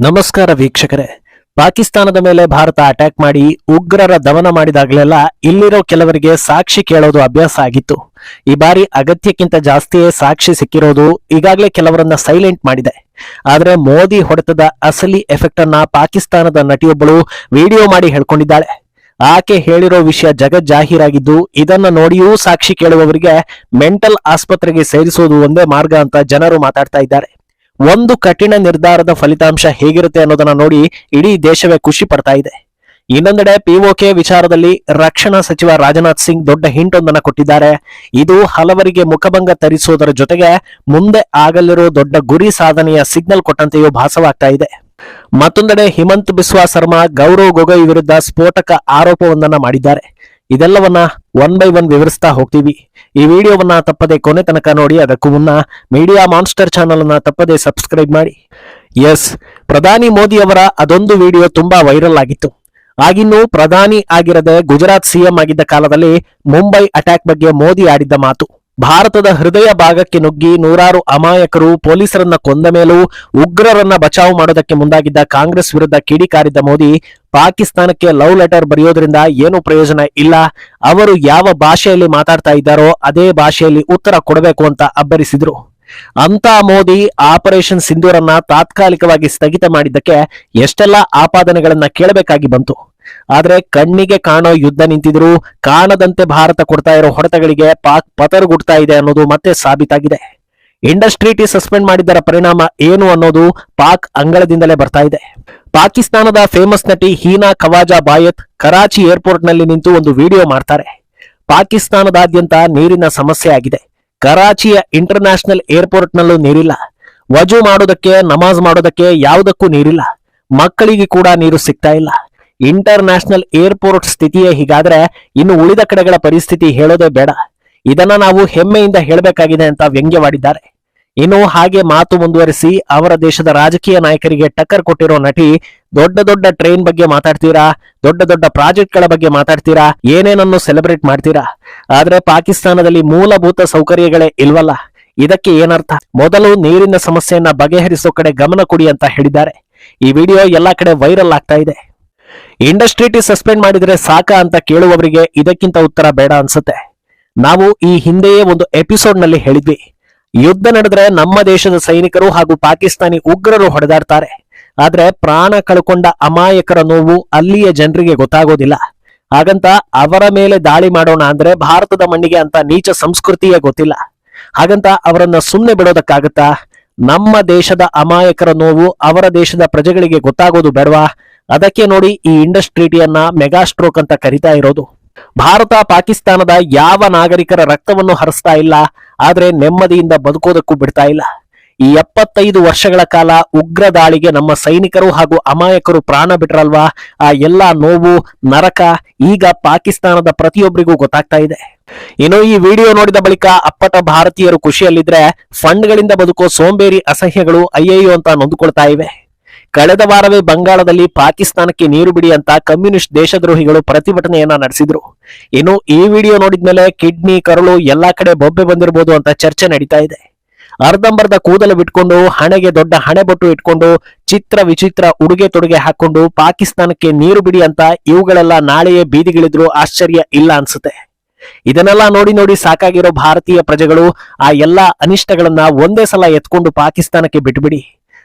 ನಮಸ್ಕಾರ ವೀಕ್ಷಕರೇ. ಪಾಕಿಸ್ತಾನದ ಮೇಲೆ ಭಾರತ ಅಟ್ಯಾಕ್ ಮಾಡಿ ಉಗ್ರರ ದಮನ ಮಾಡಿದಾಗಲೆಲ್ಲ ಇಲ್ಲಿರೋ ಕೆಲವರಿಗೆ ಸಾಕ್ಷಿ ಕೇಳೋದು ಅಭ್ಯಾಸ ಆಗಿತ್ತು. ಈ ಬಾರಿ ಅಗತ್ಯಕ್ಕಿಂತ ಜಾಸ್ತಿಯೇ ಸಾಕ್ಷಿ ಸಿಕ್ಕಿರೋದು ಈಗಾಗಲೇ ಕೆಲವರನ್ನ ಸೈಲೆಂಟ್ ಮಾಡಿದೆ. ಆದರೆ ಮೋದಿ ಹೊಡೆತದ ಅಸಲಿ ಎಫೆಕ್ಟ್ ಅನ್ನ ಪಾಕಿಸ್ತಾನದ ನಟಿಯೊಬ್ಬಳು ವಿಡಿಯೋ ಮಾಡಿ ಹೇಳ್ಕೊಂಡಿದ್ದಾಳೆ. ಆಕೆ ಹೇಳಿರೋ ವಿಷಯ ಜಗತ್ ಜಾಹೀರಾಗಿದ್ದು ಇದನ್ನ ನೋಡಿಯೂ ಸಾಕ್ಷಿ ಕೇಳುವವರಿಗೆ ಮೆಂಟಲ್ ಆಸ್ಪತ್ರೆಗೆ ಸೇರಿಸುವುದು ಒಂದೇ ಮಾರ್ಗ ಅಂತ ಜನರು ಮಾತಾಡ್ತಾ ಇದ್ದಾರೆ. ಒಂದು ಕಠಿಣ ನಿರ್ಧಾರದ ಫಲಿತಾಂಶ ಹೇಗಿರುತ್ತೆ ಅನ್ನೋದನ್ನ ನೋಡಿ ಇಡೀ ದೇಶವೇ ಖುಷಿ ಪಡ್ತಾ ಇದೆ. ಇನ್ನೊಂದೆಡೆ ಪಿಒಕೆ ವಿಚಾರದಲ್ಲಿ ರಕ್ಷಣಾ ಸಚಿವ ರಾಜನಾಥ್ ಸಿಂಗ್ ದೊಡ್ಡ ಹಿಂಟ್ ಒಂದನ್ನ ಕೊಟ್ಟಿದ್ದಾರೆ. ಇದು ಹಲವರಿಗೆ ಮುಖಭಂಗ ತರಿಸುವುದರ ಜೊತೆಗೆ ಮುಂದೆ ಆಗಲಿರೋ ದೊಡ್ಡ ಗುರಿ ಸಾಧನೆಯ ಸಿಗ್ನಲ್ ಕೊಟ್ಟಂತೆಯೂ ಭಾಸವಾಗ್ತಾ ಇದೆ. ಮತ್ತೊಂದೆಡೆ ಹಿಮಂತ್ ಬಿಸ್ವಾ ಶರ್ಮಾ ಗೌರವ್ ಗೊಗೊಯ್ ವಿರುದ್ಧ ಸ್ಫೋಟಕ ಆರೋಪವೊಂದನ್ನ ಮಾಡಿದ್ದಾರೆ. ಇದೆಲ್ಲವನ್ನ ಒನ್ ಬೈ ಒನ್ ವಿವರಿಸ್ತಾ ಹೋಗ್ತೀವಿ. ಈ ವಿಡಿಯೋವನ್ನ ತಪ್ಪದೆ ಕೊನೆ ತನಕ ನೋಡಿ, ಅದಕ್ಕೂ ಮುನ್ನ ಮೀಡಿಯಾ ಮಾನ್ಸ್ಟರ್ ಚಾನಲ್ ಅನ್ನ ತಪ್ಪದೆ ಸಬ್ಸ್ಕ್ರೈಬ್ ಮಾಡಿ. ಎಸ್ ಪ್ರಧಾನಿ ಮೋದಿ ಅವರ ಅದೊಂದು ವಿಡಿಯೋ ತುಂಬಾ ವೈರಲ್ ಆಗಿತ್ತು. ಆಗಿನ್ನೂ ಪ್ರಧಾನಿ ಆಗಿರದೆ ಗುಜರಾತ್ ಸಿಎಂ ಆಗಿದ್ದ ಕಾಲದಲ್ಲಿ ಮುಂಬೈ ಅಟ್ಯಾಕ್ ಬಗ್ಗೆ ಮೋದಿ ಆಡಿದ್ದ ಮಾತು. ಭಾರತದ ಹೃದಯ ಭಾಗಕ್ಕೆ ನುಗ್ಗಿ ನೂರಾರು ಅಮಾಯಕರು ಪೊಲೀಸರನ್ನ ಕೊಂದ ಮೇಲೂ ಉಗ್ರರನ್ನ ಬಚಾವ್ ಮಾಡೋದಕ್ಕೆ ಮುಂದಾಗಿದ್ದ ಕಾಂಗ್ರೆಸ್ ವಿರುದ್ಧ ಕಿಡಿಕಾರಿದ್ದ ಮೋದಿ ಪಾಕಿಸ್ತಾನಕ್ಕೆ ಲವ್ ಲೆಟರ್ ಬರೆಯೋದ್ರಿಂದ ಏನು ಪ್ರಯೋಜನ ಇಲ್ಲ. ಅವರು ಯಾವ ಭಾಷೆಯಲ್ಲಿ ಮಾತಾಡ್ತಾ ಇದ್ದಾರೋ ಅದೇ ಭಾಷೆಯಲ್ಲಿ ಉತ್ತರ ಕೊಡಬೇಕು ಅಂತ ಅಬ್ಬರಿಸಿದ್ರು. ಅಂತ ಮೋದಿ ಆಪರೇಷನ್ ಸಿಂಧೂರನ್ನ ತಾತ್ಕಾಲಿಕವಾಗಿ ಸ್ಥಗಿತ ಮಾಡಿದ್ದಕ್ಕೆ ಎಷ್ಟೆಲ್ಲಾ ಆಪಾದನೆಗಳನ್ನ ಕೇಳಬೇಕಾಗಿ ಬಂತು. ಆದ್ರೆ ಕಣ್ಣಿಗೆ ಕಾಣೋ ಯುದ್ಧ ನಿಂತಿದ್ರು, ಕಾಣದಂತೆ ಭಾರತ ಕೊಡ್ತಾ ಇರೋ ಹೊಡೆತಗಳಿಗೆ ಪಾಕ್ ಪತರುಗುಡ್ತಾ ಇದೆ ಅನ್ನೋದು ಮತ್ತೆ ಸಾಬೀತಾಗಿದೆ. ಇಂಡಸ್ಟ್ರಿಟಿ ಸಸ್ಪೆಂಡ್ ಮಾಡಿದ್ದರ ಪರಿಣಾಮ ಏನು ಅನ್ನೋದು ಪಾಕ್ ಅಂಗಳದಿಂದಲೇ ಬರ್ತಾ ಇದೆ. ಪಾಕಿಸ್ತಾನದ ಫೇಮಸ್ ನಟಿ ಹೀನಾ ಖವಾಜಾ ಬಾಯತ್ ಕರಾಚಿ ಏರ್ಪೋರ್ಟ್ನಲ್ಲಿ ನಿಂತು ಒಂದು ವಿಡಿಯೋ ಮಾಡ್ತಾರೆ. ಪಾಕಿಸ್ತಾನದಾದ್ಯಂತ ನೀರಿನ ಸಮಸ್ಯೆ ಆಗಿದೆ. ಕರಾಚಿಯ ಇಂಟರ್ ನ್ಯಾಷನಲ್ ಏರ್ಪೋರ್ಟ್ ನಲ್ಲೂ ನೀರಿಲ್ಲ. ವಜು ಮಾಡೋದಕ್ಕೆ, ನಮಾಜ್ ಮಾಡೋದಕ್ಕೆ ಯಾವುದಕ್ಕೂ ನೀರಿಲ್ಲ. ಮಕ್ಕಳಿಗೆ ಕೂಡ ನೀರು ಸಿಗ್ತಾ ಇಲ್ಲ. ಇಂಟರ್ ನ್ಯಾಷನಲ್ ಏರ್ಪೋರ್ಟ್ ಸ್ಥಿತಿಯೇ ಹೀಗಾದ್ರೆ ಇನ್ನು ಉಳಿದ ಕಡೆಗಳ ಪರಿಸ್ಥಿತಿ ಹೇಳೋದೇ ಬೇಡ. ಇದನ್ನ ನಾವು ಹೆಮ್ಮೆಯಿಂದ ಹೇಳಬೇಕಾಗಿದೆ ಅಂತ ವ್ಯಂಗ್ಯವಾಡಿದ್ದಾರೆ. ಇನ್ನು ಹಾಗೆ ಮಾತು ಮುಂದುವರಿಸಿ, ಅವರ ದೇಶದ ರಾಜಕೀಯ ನಾಯಕರಿಗೆ ಟಕ್ಕರ್ ಕೊಟ್ಟಿರೋ ನಟಿ, ದೊಡ್ಡ ದೊಡ್ಡ ಟ್ರೈನ್ ಬಗ್ಗೆ ಮಾತಾಡ್ತೀರಾ? ದೊಡ್ಡ ದೊಡ್ಡ ಪ್ರಾಜೆಕ್ಟ್ಗಳ ಬಗ್ಗೆ ಮಾತಾಡ್ತೀರಾ? ಏನೇನನ್ನು ಸೆಲೆಬ್ರೇಟ್ ಮಾಡ್ತೀರಾ? ಆದ್ರೆ ಪಾಕಿಸ್ತಾನದಲ್ಲಿ ಮೂಲಭೂತ ಸೌಕರ್ಯಗಳೇ ಇಲ್ವಲ್ಲ. ಇದಕ್ಕೆ ಏನರ್ಥ? ಮೊದಲು ನೀರಿನ ಸಮಸ್ಯೆಯನ್ನ ಬಗೆಹರಿಸೋ ಕಡೆ ಗಮನ ಕೊಡಿ ಅಂತ ಹೇಳಿದ್ದಾರೆ. ಈ ವಿಡಿಯೋ ಎಲ್ಲಾ ಕಡೆ ವೈರಲ್ ಆಗ್ತಾ ಇದೆ. ಇಂಡಸ್ಟ್ರಿಟಿ ಸಸ್ಪೆಂಡ್ ಮಾಡಿದ್ರೆ ಸಾಕ ಅಂತ ಕೇಳುವವರಿಗೆ ಇದಕ್ಕಿಂತ ಉತ್ತರ ಬೇಡ ಅನ್ಸುತ್ತೆ. ನಾವು ಈ ಹಿಂದೆಯೇ ಒಂದು ಎಪಿಸೋಡ್ನಲ್ಲಿ ಹೇಳಿದ್ವಿ. ಯುದ್ಧ ನಡೆದ್ರೆ ನಮ್ಮ ದೇಶದ ಸೈನಿಕರು ಹಾಗೂ ಪಾಕಿಸ್ತಾನಿ ಉಗ್ರರು ಹೊಡೆದಾಡ್ತಾರೆ. ಆದ್ರೆ ಪ್ರಾಣ ಕಳ್ಕೊಂಡ ಅಮಾಯಕರ ನೋವು ಅಲ್ಲಿಯ ಜನರಿಗೆ ಗೊತ್ತಾಗೋದಿಲ್ಲ. ಹಾಗಂತ ಅವರ ಮೇಲೆ ದಾಳಿ ಮಾಡೋಣ ಅಂದ್ರೆ ಭಾರತದ ಮಣ್ಣಿಗೆ ಅಂತ ನೀಚ ಸಂಸ್ಕೃತಿಯೇ ಗೊತ್ತಿಲ್ಲ. ಹಾಗಂತ ಅವರನ್ನ ಸುಮ್ಮನೆ ಬಿಡೋದಕ್ಕಾಗತ್ತಾ? ನಮ್ಮ ದೇಶದ ಅಮಾಯಕರ ನೋವು ಅವರ ದೇಶದ ಪ್ರಜೆಗಳಿಗೆ ಗೊತ್ತಾಗೋದು ಬೇಡವಾ? ಅದಕ್ಕೆ ನೋಡಿ ಈ ಇಂಡಸ್ಟ್ರಿಟಿಯನ್ನ ಮೆಗಾ ಸ್ಟ್ರೋಕ್ ಅಂತ ಕರಿತಾ ಇರೋದು. ಭಾರತ ಪಾಕಿಸ್ತಾನದ ಯಾವ ನಾಗರಿಕರ ರಕ್ತವನ್ನು ಹರಿಸ್ತಾ ಇಲ್ಲ, ಆದ್ರೆ ನೆಮ್ಮದಿಯಿಂದ ಬದುಕೋದಕ್ಕೂ ಬಿಡ್ತಾ ಇಲ್ಲ. ಈ ಎಪ್ಪತ್ತೈದು ವರ್ಷಗಳ ಕಾಲ ಉಗ್ರ ದಾಳಿಗೆ ನಮ್ಮ ಸೈನಿಕರು ಹಾಗೂ ಅಮಾಯಕರು ಪ್ರಾಣ ಬಿಟ್ರಲ್ವಾ? ಆ ಎಲ್ಲಾ ನೋವು, ನರಕ ಈಗ ಪಾಕಿಸ್ತಾನದ ಪ್ರತಿಯೊಬ್ಬರಿಗೂ ಗೊತ್ತಾಗ್ತಾ ಇದೆ. ಇನ್ನು ಈ ವಿಡಿಯೋ ನೋಡಿದ ಬಳಿಕ ಅಪ್ಪಟ ಭಾರತೀಯರು ಖುಷಿಯಲ್ಲಿದ್ರೆ, ಫಂಡ್ಗಳಿಂದ ಬದುಕೋ ಸೋಂಬೇರಿ ಅಸಹ್ಯಗಳು ಅಯ್ಯಯ್ಯೋ ಅಂತ ನೊಂದುಕೊಳ್ತಾ ಇವೆ. ಕಳೆದ ವಾರವೇ ಬಂಗಾಳದಲ್ಲಿ ಪಾಕಿಸ್ತಾನಕ್ಕೆ ನೀರು ಬಿಡಿ ಅಂತ ಕಮ್ಯುನಿಸ್ಟ್ ದೇಶದ್ರೋಹಿಗಳು ಪ್ರತಿಭಟನೆಯನ್ನ ನಡೆಸಿದ್ರು. ಇನ್ನು ಈ ವಿಡಿಯೋ ನೋಡಿದ್ಮೇಲೆ ಕಿಡ್ನಿ, ಕರುಳು ಎಲ್ಲಾ ಕಡೆ ಬೊಬ್ಬೆ ಬಂದಿರಬಹುದು ಅಂತ ಚರ್ಚೆ ನಡೀತಾ ಇದೆ. ಅರ್ಧಂಬರ್ಧ ಕೂದಲು ಬಿಟ್ಕೊಂಡು, ಹಣೆಗೆ ದೊಡ್ಡ ಹಣೆಬೊಟ್ಟು ಇಟ್ಕೊಂಡು, ಚಿತ್ರ ವಿಚಿತ್ರ ಉಡುಗೆ ತೊಡುಗೆ ಹಾಕೊಂಡು ಪಾಕಿಸ್ತಾನಕ್ಕೆ ನೀರು ಬಿಡಿ ಅಂತ ಇವುಗಳೆಲ್ಲ ನಾಳೆಯೇ ಬೀದಿಗಿಳಿದ್ರು ಆಶ್ಚರ್ಯ ಇಲ್ಲ ಅನ್ಸುತ್ತೆ. ಇದನ್ನೆಲ್ಲ ನೋಡಿ ನೋಡಿ ಸಾಕಾಗಿರೋ ಭಾರತೀಯ ಪ್ರಜೆಗಳು ಆ ಎಲ್ಲಾ ಅನಿಷ್ಟಗಳನ್ನ ಒಂದೇ ಸಲ ಎತ್ಕೊಂಡು ಪಾಕಿಸ್ತಾನಕ್ಕೆ ಬಿಟ್ಬಿಡಿ.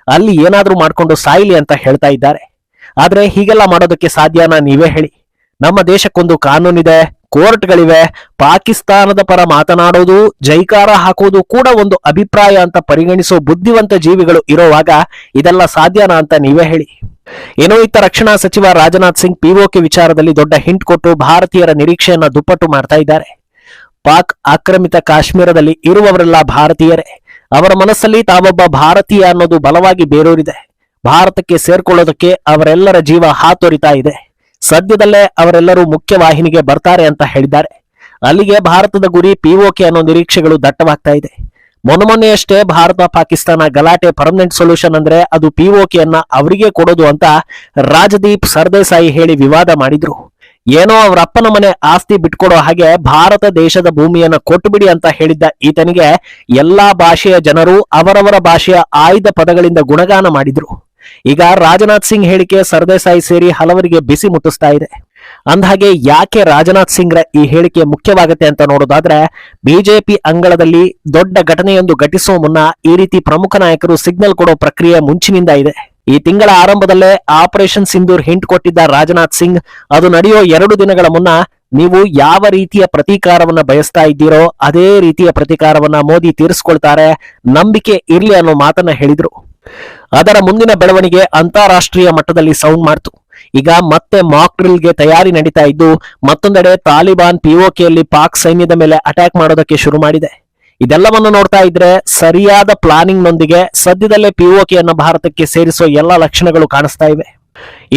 ಅಲ್ಲಿ ಏನಾದ್ರೂ ಮಾಡ್ಕೊಂಡು ಸಾಯಿಲಿ ಅಂತ ಹೇಳ್ತಾ ಇದ್ದಾರೆ. ಆದ್ರೆ ಹೀಗೆಲ್ಲ ಮಾಡೋದಕ್ಕೆ ಸಾಧ್ಯನಾ ನೀವೇ ಹೇಳಿ. ನಮ್ಮ ದೇಶಕ್ಕೊಂದು ಕಾನೂನಿದೆ, ಕೋರ್ಟ್ಗಳಿವೆ, ಪಾಕಿಸ್ತಾನದ ಪರ ಮಾತನಾಡೋದು, ಜೈಕಾರ ಹಾಕೋದು ಕೂಡ ಒಂದು ಅಭಿಪ್ರಾಯ ಅಂತ ಪರಿಗಣಿಸೋ ಬುದ್ಧಿವಂತ ಜೀವಿಗಳು ಇರೋವಾಗ ಇದೆಲ್ಲ ಸಾಧ್ಯನಾ ಅಂತ ನೀವೇ ಹೇಳಿ. ಏನೋ ಇತ್ತ ರಕ್ಷಣಾ ಸಚಿವ ರಾಜನಾಥ್ ಸಿಂಗ್ ಪಿಒಕೆ ವಿಚಾರದಲ್ಲಿ ದೊಡ್ಡ ಹಿಂಟ್ ಕೊಟ್ಟು ಭಾರತೀಯರ ನಿರೀಕ್ಷೆಯನ್ನ ದುಪ್ಪಟ್ಟು ಮಾಡ್ತಾ ಇದ್ದಾರೆ. ಪಾಕ್ ಆಕ್ರಮಿತ ಕಾಶ್ಮೀರದಲ್ಲಿ ಇರುವವರೆಲ್ಲ ಭಾರತೀಯರೇ. ಅವರ ಮನಸ್ಸಲ್ಲಿ ತಾವೊಬ್ಬ ಭಾರತೀಯ ಅನ್ನೋದು ಬಲವಾಗಿ ಬೇರೂರಿದೆ. ಭಾರತಕ್ಕೆ ಸೇರ್ಕೊಳ್ಳೋದಕ್ಕೆ ಅವರೆಲ್ಲರ ಜೀವ ಹಾತೊರಿತಾ ಇದೆ. ಸದ್ಯದಲ್ಲೇ ಅವರೆಲ್ಲರೂ ಮುಖ್ಯ ವಾಹಿನಿಗೆ ಬರ್ತಾರೆ ಅಂತ ಹೇಳಿದ್ದಾರೆ. ಅಲ್ಲಿಗೆ ಭಾರತದ ಗುರಿ ಪಿಒಕೆ ಅನ್ನೋ ನಿರೀಕ್ಷೆಗಳು ದಟ್ಟವಾಗ್ತಾ ಇದೆ. ಮೊನ್ನೆಯಷ್ಟೇ ಭಾರತ ಪಾಕಿಸ್ತಾನ ಗಲಾಟೆ ಪರ್ಮನೆಂಟ್ ಸೊಲ್ಯೂಷನ್ ಅಂದ್ರೆ ಅದು ಪಿಒಕೆಯನ್ನ ಅವರಿಗೆ ಕೊಡೋದು ಅಂತ ರಾಜದೀಪ್ ಸರ್ದೇಸಾಯಿ ಹೇಳಿ ವಿವಾದ ಮಾಡಿದ್ರು. ಏನೋ ಅವರ ಅಪ್ಪನ ಮನೆ ಆಸ್ತಿ ಬಿಟ್ಕೊಡೋ ಹಾಗೆ ಭಾರತ ದೇಶದ ಭೂಮಿಯನ್ನು ಕೊಟ್ಟುಬಿಡಿ ಅಂತ ಹೇಳಿದ್ದ ಈತನಿಗೆ ಎಲ್ಲಾ ಭಾಷೆಯ ಜನರು ಅವರವರ ಭಾಷೆಯ ಆಯ್ದ ಪದಗಳಿಂದ ಗುಣಗಾನ ಮಾಡಿದ್ರು. ಈಗ ರಾಜನಾಥ್ ಸಿಂಗ್ ಹೇಳಿಕೆ ಸರ್ದೇಸಾಯಿ ಸೇರಿ ಹಲವರಿಗೆ ಬಿಸಿ ಮುಟ್ಟಿಸ್ತಾ ಇದೆ. ಅಂದಹಾಗೆ ಯಾಕೆ ರಾಜನಾಥ್ ಸಿಂಗ್ರ ಈ ಹೇಳಿಕೆ ಮುಖ್ಯವಾಗುತ್ತೆ ಅಂತ ನೋಡೋದಾದ್ರೆ ಬಿಜೆಪಿ ಅಂಗಳದಲ್ಲಿ ದೊಡ್ಡ ಘಟನೆಯೊಂದು ಘಟಿಸುವ ಮುನ್ನ ಈ ರೀತಿ ಪ್ರಮುಖ ನಾಯಕರು ಸಿಗ್ನಲ್ ಕೊಡೋ ಪ್ರಕ್ರಿಯೆ ಮುಂಚಿನಿಂದ ಇದೆ. ಈ ತಿಂಗಳ ಆರಂಭದಲ್ಲೇ ಆಪರೇಷನ್ ಸಿಂಧೂರ್ ಹಿಂಟ್ ಕೊಟ್ಟಿದ್ದ ರಾಜನಾಥ್ ಸಿಂಗ್, ಅದು ನಡೆಯೋ ಎರಡು ದಿನಗಳ ಮುನ್ನ ನೀವು ಯಾವ ರೀತಿಯ ಪ್ರತೀಕಾರವನ್ನ ಬಯಸ್ತಾ ಇದ್ದೀರೋ ಅದೇ ರೀತಿಯ ಪ್ರತೀಕಾರವನ್ನ ಮೋದಿ ತೀರಿಸ್ಕೊಳ್ತಾರೆ, ನಂಬಿಕೆ ಇರಲಿ ಅನ್ನೋ ಮಾತನ್ನ ಹೇಳಿದ್ರು. ಅದರ ಮುಂದಿನ ಬೆಳವಣಿಗೆ ಅಂತಾರಾಷ್ಟ್ರೀಯ ಮಟ್ಟದಲ್ಲಿ ಸೌಂಡ್ ಮಾಡ್ತು. ಈಗ ಮತ್ತೆ ಮಾಕ್ ಡ್ರಿಲ್ಗೆ ತಯಾರಿ ನಡೀತಾ ಇದ್ದು, ಮತ್ತೊಂದೆಡೆ ತಾಲಿಬಾನ್ ಪಿಒಕೆಯಲ್ಲಿ ಪಾಕ್ ಸೈನ್ಯದ ಮೇಲೆ ಅಟ್ಯಾಕ್ ಮಾಡೋದಕ್ಕೆ ಶುರು ಮಾಡಿದೆ. ಇದೆಲ್ಲವನ್ನು ನೋಡ್ತಾ ಇದ್ರೆ ಸರಿಯಾದ ಪ್ಲಾನಿಂಗ್ ನೊಂದಿಗೆ ಸದ್ಯದಲ್ಲೇ ಪಿಒಕೆಯನ್ನು ಭಾರತಕ್ಕೆ ಸೇರಿಸುವ ಎಲ್ಲ ಲಕ್ಷಣಗಳು ಕಾಣಿಸ್ತಾ ಇವೆ.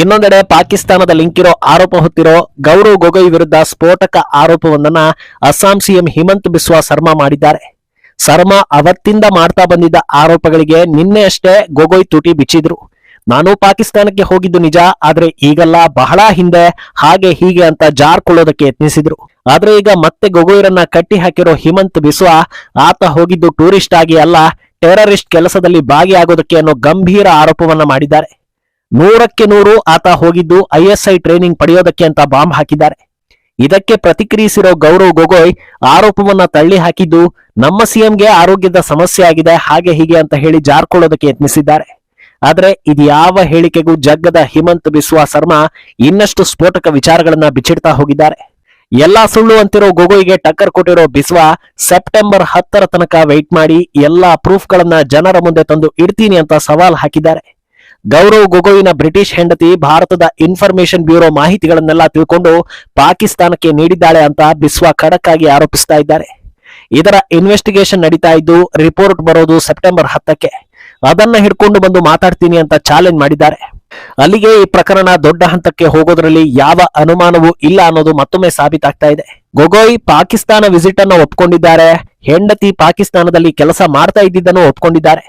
ಇನ್ನೊಂದೆಡೆ ಪಾಕಿಸ್ತಾನದ ಲಿಂಕ್ ಇರೋ ಆರೋಪ ಹೊತ್ತಿರೋ ಗೌರವ್ ಗೊಗೊಯ್ ವಿರುದ್ಧ ಸ್ಫೋಟಕ ಆರೋಪವೊಂದನ್ನ ಅಸ್ಸಾಂ ಸಿಎಂ ಹಿಮಂತ್ ಬಿಸ್ವಾ ಶರ್ಮಾ ಮಾಡಿದ್ದಾರೆ. ಶರ್ಮಾ ಅವತ್ತಿಂದ ಮಾಡ್ತಾ ಬಂದಿದ್ದ ಆರೋಪಗಳಿಗೆ ನಿನ್ನೆ ಅಷ್ಟೇ ಗೊಗೊಯ್ ತುಟಿ ಬಿಚ್ಚಿದ್ರು. ನಾನು ಪಾಕಿಸ್ತಾನಕ್ಕೆ ಹೋಗಿದ್ದು ನಿಜ, ಆದ್ರೆ ಈಗಲ್ಲ ಬಹಳ ಹಿಂದೆ, ಹಾಗೆ ಹೀಗೆ ಅಂತ ಜಾರ್ಕೊಳ್ಳೋದಕ್ಕೆ ಯತ್ನಿಸಿದ್ರು. ಆದ್ರೆ ಈಗ ಮತ್ತೆ ಗೊಗೋಯರನ್ನ ಕಟ್ಟಿ ಹಾಕಿರೋ ಹಿಮಂತ್ ಬಿಸ್ವಾ ಆತ ಹೋಗಿದ್ದು ಟೂರಿಸ್ಟ್ ಆಗಿ ಅಲ್ಲ, ಟೆರರಿಸ್ಟ್ ಕೆಲಸದಲ್ಲಿ ಭಾಗಿಯಾಗೋದಕ್ಕೆ ಅನ್ನೋ ಗಂಭೀರ ಆರೋಪವನ್ನ ಮಾಡಿದ್ದಾರೆ. ನೂರಕ್ಕೆ ನೂರು ಆತ ಹೋಗಿದ್ದು ಐಎಸ್ಐ ಟ್ರೈನಿಂಗ್ ಪಡೆಯೋದಕ್ಕೆ ಅಂತ ಬಾಂಬ್ ಹಾಕಿದ್ದಾರೆ. ಇದಕ್ಕೆ ಪ್ರತಿಕ್ರಿಯಿಸಿರೋ ಗೌರವ್ ಗೊಗೋಯ್ ಆರೋಪವನ್ನ ತಳ್ಳಿ ಹಾಕಿದ್ದು ನಮ್ಮ ಸಿಎಂಗೆ ಆರೋಗ್ಯದ ಸಮಸ್ಯೆ ಆಗಿದೆ, ಹಾಗೆ ಹೀಗೆ ಅಂತ ಹೇಳಿ ಜಾರ್ಕೊಳ್ಳೋದಕ್ಕೆ ಯತ್ನಿಸಿದ್ದಾರೆ. ಆದ್ರೆ ಇದ್ಯಾವ ಹೇಳಿಕೆಗೂ ಜಗ್ಗದ ಹಿಮಂತ್ ಬಿಸ್ವಾ ಶರ್ಮಾ ಇನ್ನಷ್ಟು ಸ್ಫೋಟಕ ವಿಚಾರಗಳನ್ನ ಬಿಚ್ಚಿಡ್ತಾ ಹೋಗಿದ್ದಾರೆ. ಎಲ್ಲಾ ಸುಳ್ಳು ಅಂತಿರೋ ಗೊಗೊಯ್ಗೆ ಟಕ್ಕರ್ ಕೊಟ್ಟಿರೋ ಬಿಸ್ವಾ ಸೆಪ್ಟೆಂಬರ್ ಹತ್ತರ ತನಕ ವೆಯ್ಟ್ ಮಾಡಿ ಎಲ್ಲಾ ಪ್ರೂಫ್ ಗಳನ್ನ ಜನರ ಮುಂದೆ ತಂದು ಇಡ್ತೀನಿ ಅಂತ ಸವಾಲ್ ಹಾಕಿದ್ದಾರೆ. ಗೌರವ್ ಗೊಗೋಯಿನ ಬ್ರಿಟಿಷ್ ಹೆಂಡತಿ ಭಾರತದ ಇನ್ಫಾರ್ಮೇಶನ್ ಬ್ಯೂರೋ ಮಾಹಿತಿಗಳನ್ನೆಲ್ಲ ತಿಳ್ಕೊಂಡು ಪಾಕಿಸ್ತಾನಕ್ಕೆ ನೀಡಿದ್ದಾಳೆ ಅಂತ ಬಿಸ್ವಾ ಖಡಕ್ ಆಗಿ ಆರೋಪಿಸ್ತಾ ಇದ್ದಾರೆ. ಇದರ ಇನ್ವೆಸ್ಟಿಗೇಷನ್ ನಡೀತಾ ಇದ್ದು ರಿಪೋರ್ಟ್ ಬರೋದು ಸೆಪ್ಟೆಂಬರ್ ಹತ್ತಕ್ಕೆ. ಅದನ್ನ ಹಿಡ್ಕೊಂಡು ಬಂದು ಮಾತಾಡ್ತೀನಿ ಅಂತ ಚಾಲೆಂಜ್ ಮಾಡಿದ್ದಾರೆ. ಅಲ್ಲಿಗೆ ಈ ಪ್ರಕರಣ ದೊಡ್ಡ ಹಂತಕ್ಕೆ ಹೋಗೋದ್ರಲ್ಲಿ ಯಾವ ಅನುಮಾನವೂ ಇಲ್ಲ ಅನ್ನೋದು ಮತ್ತೊಮ್ಮೆ ಸಾಬೀತಾಗ್ತಾ ಇದೆ. ಗೊಗೊಯ್ ಪಾಕಿಸ್ತಾನ ವಿಸಿಟ್ ಅನ್ನು ಒಪ್ಕೊಂಡಿದ್ದಾರೆ. ಹೆಂಡತಿ ಪಾಕಿಸ್ತಾನದಲ್ಲಿ ಕೆಲಸ ಮಾಡ್ತಾ ಇದ್ದಿದ್ದನ್ನು ಒಪ್ಕೊಂಡಿದ್ದಾರೆ.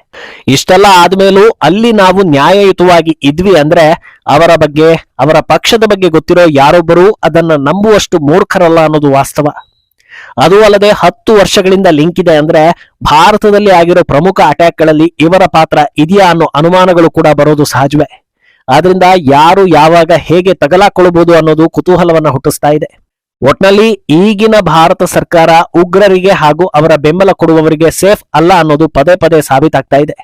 ಇಷ್ಟೆಲ್ಲ ಆದ್ಮೇಲೂ ಅಲ್ಲಿ ನಾವು ನ್ಯಾಯಯುತವಾಗಿ ಇದ್ವಿ ಅಂದ್ರೆ ಅವರ ಬಗ್ಗೆ, ಅವರ ಪಕ್ಷದ ಬಗ್ಗೆ ಗೊತ್ತಿರೋ ಯಾರೊಬ್ಬರು ಅದನ್ನ ನಂಬುವಷ್ಟು ಮೂರ್ಖರಲ್ಲ ಅನ್ನೋದು ವಾಸ್ತವ. ಅದು ಅಲ್ಲದೆ ಹತ್ತು ವರ್ಷಗಳಿಂದ ಲಿಂಕ್ ಇದೆ ಅಂದ್ರೆ ಭಾರತದಲ್ಲಿ ಆಗಿರೋ ಪ್ರಮುಖ ಅಟ್ಯಾಕ್ಗಳಲ್ಲಿ ಇವರ ಪಾತ್ರ ಇದೆಯಾ ಅನ್ನೋ ಅನುಮಾನಗಳು ಕೂಡ ಬರೋದು ಸಹಜವೇ. ಆದ್ರಿಂದ ಯಾರು ಯಾವಾಗ ಹೇಗೆ ತಗಲಾಕೊಳ್ಳಬಹುದು ಅನ್ನೋದು ಕುತೂಹಲವನ್ನ ಹುಟ್ಟಿಸ್ತಾ ಇದೆ. ಒಟ್ನಲ್ಲಿ ಈಗಿನ ಭಾರತ ಸರ್ಕಾರ ಉಗ್ರರಿಗೆ ಹಾಗೂ ಅವರ ಬೆಂಬಲ ಕೊಡುವವರಿಗೆ ಸೇಫ್ ಅಲ್ಲ ಅನ್ನೋದು ಪದೇ ಪದೇ ಸಾಬೀತಾಗ್ತಾ ಇದೆ.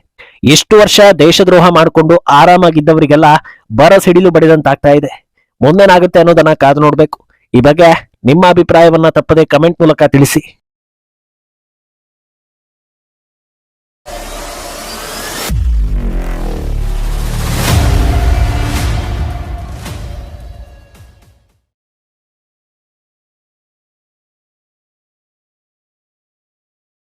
ಇಷ್ಟು ವರ್ಷ ದೇಶದ್ರೋಹ ಮಾಡಿಕೊಂಡು ಆರಾಮಾಗಿದ್ದವರಿಗೆಲ್ಲ ಬರ ಸಿಡಿಲು ಬಡಿದಂತಾಗ್ತಾ ಇದೆ. ಮುಂದೇನಾಗುತ್ತೆ ಅನ್ನೋದನ್ನ ಕಾದು ನೋಡ್ಬೇಕು. ಈ ಬಗ್ಗೆ ನಿಮ್ಮ ಅಭಿಪ್ರಾಯವನ್ನು ತಪ್ಪದೆ ಕಮೆಂಟ್ ಮೂಲಕ ತಿಳಿಸಿ.